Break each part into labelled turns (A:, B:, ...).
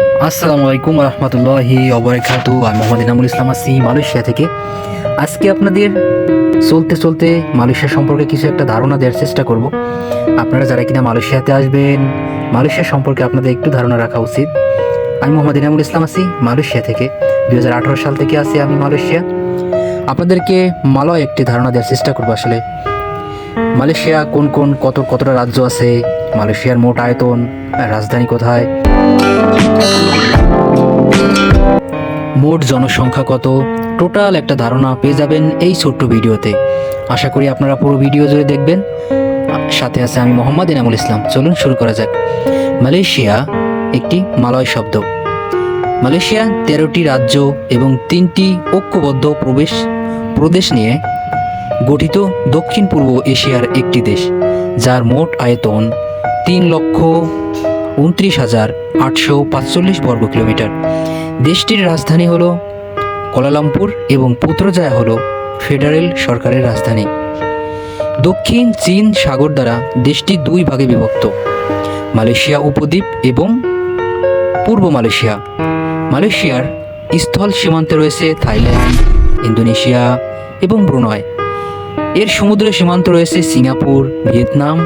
A: আসসালামু আলাইকুম রহমতুল্লাহি অবরাকাতু আমি মোহাম্মদ ইনামুল ইসলাম আসি মালয়েশিয়া থেকে। আজকে আপনাদের চলতে চলতে মালয়েশিয়া সম্পর্কে কিছু একটা ধারণা দেওয়ার চেষ্টা করব। আপনারা যারা কিনা মালয়েশিয়াতে আসবেন, মালয়েশিয়া সম্পর্কে আপনাদের একটু ধারণা রাখা উচিত। আমি মোহাম্মদ ইনামুল ইসলাম আসি মালয়েশিয়া থেকে। দু হাজার আঠারো সাল থেকে আছি আমি মালয়েশিয়া। আপনাদেরকে মালয় একটি ধারণা দেওয়ার চেষ্টা করব আসলে। মালয়েশিয়া কোন কোন কত কতটা রাজ্য আছে? মালয়েশিয়ার মোট আয়তন, রাজধানী কোথায়? মোট জনসংখ্যা কত? টোটাল একটা ধারণা পেয়ে যাবেন এই ছোট্ট ভিডিওতে। আশা করি আপনারা পুরো ভিডিও জুড়ে দেখবেন। সাথে আছে আমি মোহাম্মদ ইনামুল ইসলাম। চলুন শুরু করা যাক। মালয়েশিয়া একটি মালয় শব্দ। মালয়েশিয়া তেরোটি রাজ্য এবং তিনটি ঐক্যবদ্ধ প্রবেশ প্রদেশ নিয়ে গঠিত দক্ষিণ পূর্ব এশিয়ার একটি দেশ, যার মোট আয়তন তিন লক্ষ উনত্রিশ হাজার আটশো পাঁচচল্লিশ বর্গ কিলোমিটার। দেশটির রাজধানী হল কোলালামপুর এবং পুত্রজায়া হল ফেডারেল সরকারের রাজধানী। দক্ষিণ চীন সাগর দ্বারা দেশটি দুই ভাগে বিভক্ত, মালয়েশিয়া উপদ্বীপ এবং পূর্ব মালয়েশিয়া। মালয়েশিয়ার স্থল সীমান্তে রয়েছে থাইল্যান্ড, ইন্দোনেশিয়া এবং ব্রুনয় এর সমুদ্র সীমান্ত রয়েছে সিঙ্গাপুর, ভিয়েতনাম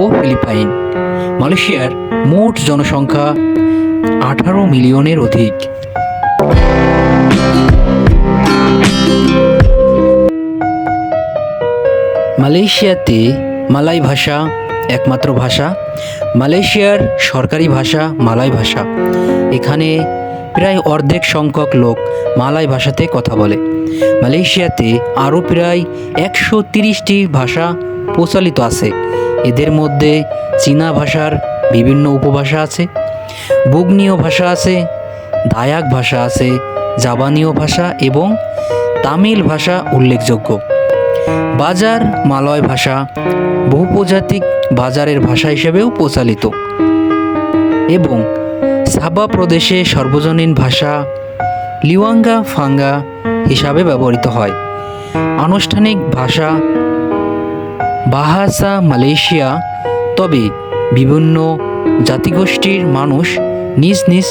A: ও ফিলিপাইন। মালয়েশিয়ার মোট জনসংখ্যা আঠারো মিলিয়নের অধিক। মালয়েশিয়াতে মালাই ভাষা একমাত্র ভাষা, মালয়েশিয়ার সরকারি ভাষা মালয় ভাষা। এখানে প্রায় অর্ধেক সংখ্যক লোক মালাই ভাষাতে কথা বলে। মালয়েশিয়াতে আরও প্রায় একশো তিরিশটি ভাষা প্রচলিত আছে। এদের মধ্যে চীনা ভাষার বিভিন্ন উপভাষা আছে। বুগনীয় ভাষা আছে, দায়াক ভাষা আছে, জাবানীয় ভাষা এবং তামিল ভাষা উল্লেখযোগ্য। বাজার মালয় ভাষা বহুপ্রজাতিক বাজারের ভাষা হিসেবেও প্রচালিত। এবং সাবা প্রদেশে সর্বজনীন ভাষা লিওয়াঙ্গা ফাঙ্গা হিসাবে ব্যবহৃত হয়। আনুষ্ঠানিক ভাষা বাহাসা মালয়েশিয়া, তবে বিভিন্ন জাতিগোষ্ঠীর মানুষ নিজ নিজ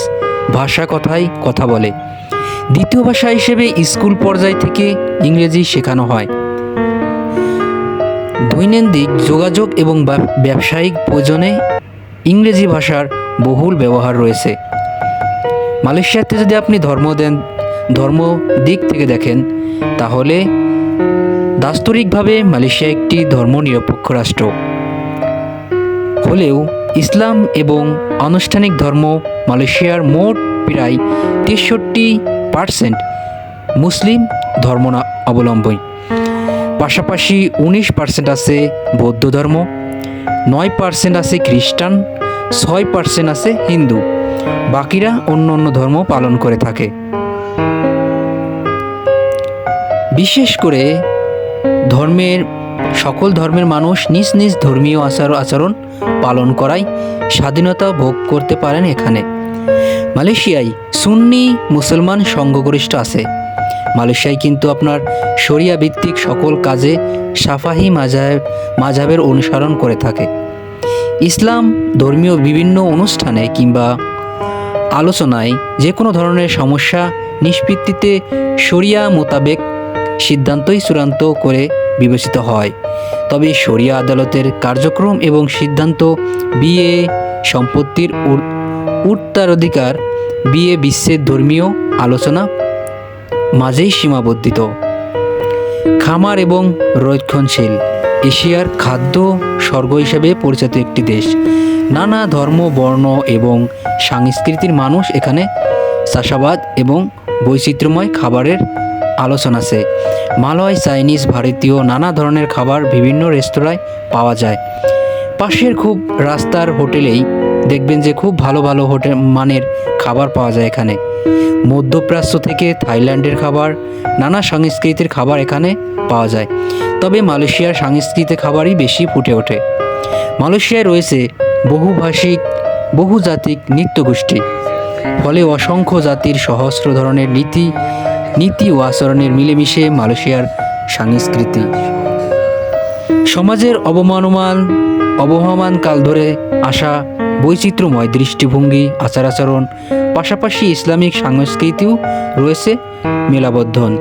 A: ভাষা কথায় কথা বলে। দ্বিতীয় ভাষা হিসেবে স্কুল পর্যায় থেকে ইংরেজি শেখানো হয়। দৈনন্দিন যোগাযোগ এবং ব্যবসায়িক প্রয়োজনে ইংরেজি ভাষার বহুল ব্যবহার রয়েছে। মালয়েশিয়াতে যদি আপনি ধর্ম দেন, ধর্ম দিক থেকে দেখেন, তাহলে দাস্তরিকভাবে মালয়েশিয়া একটি ধর্মনিরপেক্ষ রাষ্ট্র। হলেও ইসলাম এবং আনুষ্ঠানিক ধর্ম মালয়েশিয়ার মোট প্রায় তেষট্টি পার্সেন্ট মুসলিম ধর্ম অবলম্বন পাশাপাশি উনিশ পার্সেন্ট আছে বৌদ্ধ ধর্ম, নয় পার্সেন্ট আছে খ্রিস্টান, ছয় পার্সেন্ট আছে হিন্দু। বাকিরা অন্য অন্য ধর্ম পালন করে থাকে। বিশেষ করে ধর্মের সকল ধর্মের মানুষ নিজ নিজ ধর্মীয় আচার আচরণ পালন করায় স্বাধীনতা ভোগ করতে পারেন এখানে। মালয়েশিয়ায় সুন্নি মুসলমান সংঘগরিষ্ঠ আছে। মালয়েশিয়ায় কিন্তু আপনার শরিয়া ভিত্তিক সকল কাজে সাফাহি মাজাব মাঝাবের অনুসরণ করে থাকে। ইসলাম ধর্মীয় বিভিন্ন অনুষ্ঠানে কিংবা আলোচনায় যে কোনো ধরনের সমস্যা নিষ্পত্তিতে শরিয়া মোতাবেক সিদ্ধান্তই চূড়ান্ত করে বিবেচিত হয়। তবে শরিয়া আদালতের কার্যক্রম এবং সিদ্ধান্ত বিয়ে সম্পত্তির উত্তরাধিকার বিয়ে বিশ্বের ধর্মীয় আলোচনা মাঝেই সীমাবদ্ধিত খামার এবং রক্ষণশীল, এশিয়ার খাদ্য স্বর্গ হিসেবে পরিচিত একটি দেশ। নানা ধর্ম, বর্ণ এবং সংস্কৃতির মানুষ এখানে চাষাবাদ এবং বৈচিত্র্যময় খাবারের আলোচনা আছে। মালয়, চাইনিজ, ভারতীয় নানা ধরনের খাবার বিভিন্ন রেস্তোরাঁয় পাওয়া যায়। পাশের খুব রাস্তার হোটেলেই দেখবেন যে খুব ভালো ভালো হোটেল মানের খাবার পাওয়া যায় এখানে। মধ্যপ্রাচ্য থেকে থাইল্যান্ডের খাবার, নানা সংস্কৃতির খাবার এখানে পাওয়া যায়। তবে মালয়েশিয়ার সাংস্কৃতিক খাবারই বেশি ফুটে ওঠে। মালয়েশিয়ায় রয়েছে বহুভাষিক, বহুজাতিক নৃত্যগোষ্ঠী। ফলে অসংখ্য জাতির সহস্র ধরনের নীতি নীতি ও আচরণের মিলেমিশে মালয়েশিয়ার সংস্কৃতি। সমাজের অবমানমান অবহমান কাল ধরে আসা বৈচিত্র্যময় দৃষ্টিভঙ্গি আচার আচরণ পাশাপাশি ইসলামিক সংস্কৃতিও রয়েছে মেলাবদ্ধন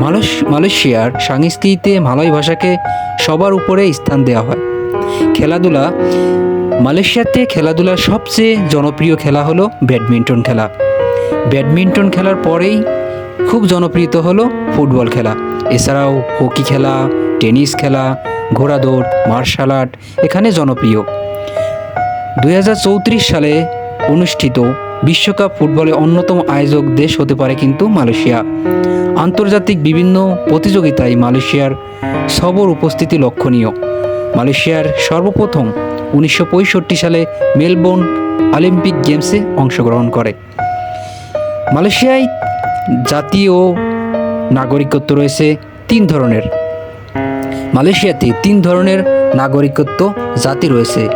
A: মালয়েশ মালয়েশিয়ার সংস্কৃতিতে মালয় ভাষাকে সবার উপরে স্থান দেওয়া হয়। খেলাধুলা, মালয়েশিয়াতে খেলাধুলার সবচেয়ে জনপ্রিয় খেলা হলো ব্যাডমিন্টন খেলা। ব্যাডমিন্টন খেলার পরেই খুব জনপ্রিয় হলো ফুটবল খেলা। এছাড়াও হকি খেলা, টেনিস খেলা, ঘোড়াদৌড়, মার্শাল আর্ট এখানে জনপ্রিয়। দুই হাজার চৌত্রিশ সালে অনুষ্ঠিত বিশ্বকাপ ফুটবলে অন্যতম আয়োজক দেশ হতে পারে কিন্তু মালয়েশিয়া। আন্তর্জাতিক বিভিন্ন প্রতিযোগিতায় মালয়েশিয়ার সবর উপস্থিতি লক্ষণীয়। মালয়েশিয়ার সর্বপ্রথম উনিশশো পঁয়ষট্টি সালে মেলবোর্ন অলিম্পিক গেমসে অংশগ্রহণ করে। মালয়েশিয়ায় জাতীয় নাগরিকত্ব রয়েছে তিন ধরনের। মালয়েশিয়াতে তিন ধরনের নাগরিকত্ব জাতি রয়েছে।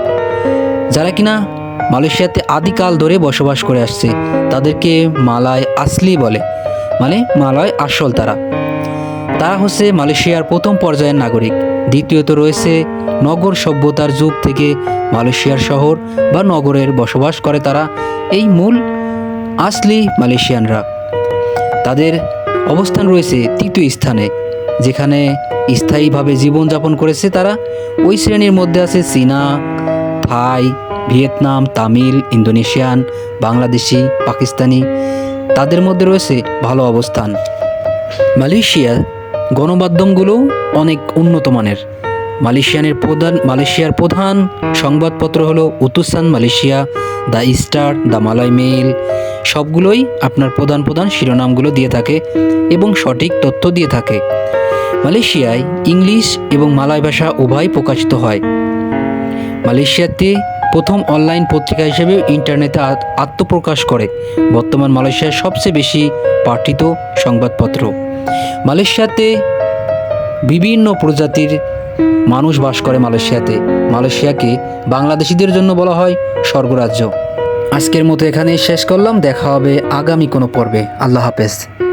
A: যারা কিনা মালয়েশিয়াতে আদিকাল ধরে বসবাস করে আসছে, তাদেরকে মালায় আসলি বলে মানে মালয় আসল তারা। তারা হচ্ছে মালয়েশিয়ার প্রথম পর্যায়ের নাগরিক। দ্বিতীয়ত রয়েছে নগর সভ্যতার যুগ থেকে মালয়েশিয়ার শহর বা নগরের বসবাস করে তারা। এই মূল আসলি মালয়েশিয়ানরা। তাদের অবস্থান রয়েছে তৃতীয় স্থানে, যেখানে স্থায়ীভাবে জীবনযাপন করেছে তারা। ওই শ্রেণির মধ্যে আছে চীনা, Thai, Vietnam, Tamil, Indonesian, Bangladeshi, Pakistani. তাদের মধ্যে রয়েছে ভালো অবস্থান। মালয়েশিয়া গণমাধ্যমগুলো অনেক উন্নত মানের। মালয়েশিয়ানের প্রধান মালয়েশিয়ার প্রধান সংবাদপত্র হলো Utusan Malaysia, the Star, the Malay Mail সবগুলোই আপনার প্রধান প্রধান শিরোনামগুলো দিয়ে থাকে এবং সঠিক তথ্য দিয়ে থাকে। মালয়েশিয়ায় ইংলিশ এবং মালয় ভাষা উভয় প্রকাশিত হয়। মালয়েশিয়াতে প্রথম অনলাইন পত্রিকা হিসেবে ইন্টারনেটে আত্মপ্রকাশ করে। বর্তমান মালয়েশিয়ার সবচেয়ে বেশি পাঠিত সংবাদপত্র। মালয়েশিয়াতে বিভিন্ন প্রজাতির মানুষ বাস করে মালয়েশিয়াতে। মালয়েশিয়াকে বাংলাদেশিদের জন্য বলা হয় স্বর্গরাজ্য। আজকের মতো এখানেই শেষ করলাম। দেখা হবে আগামী কোনো পর্বে। আল্লাহ হাফেজ।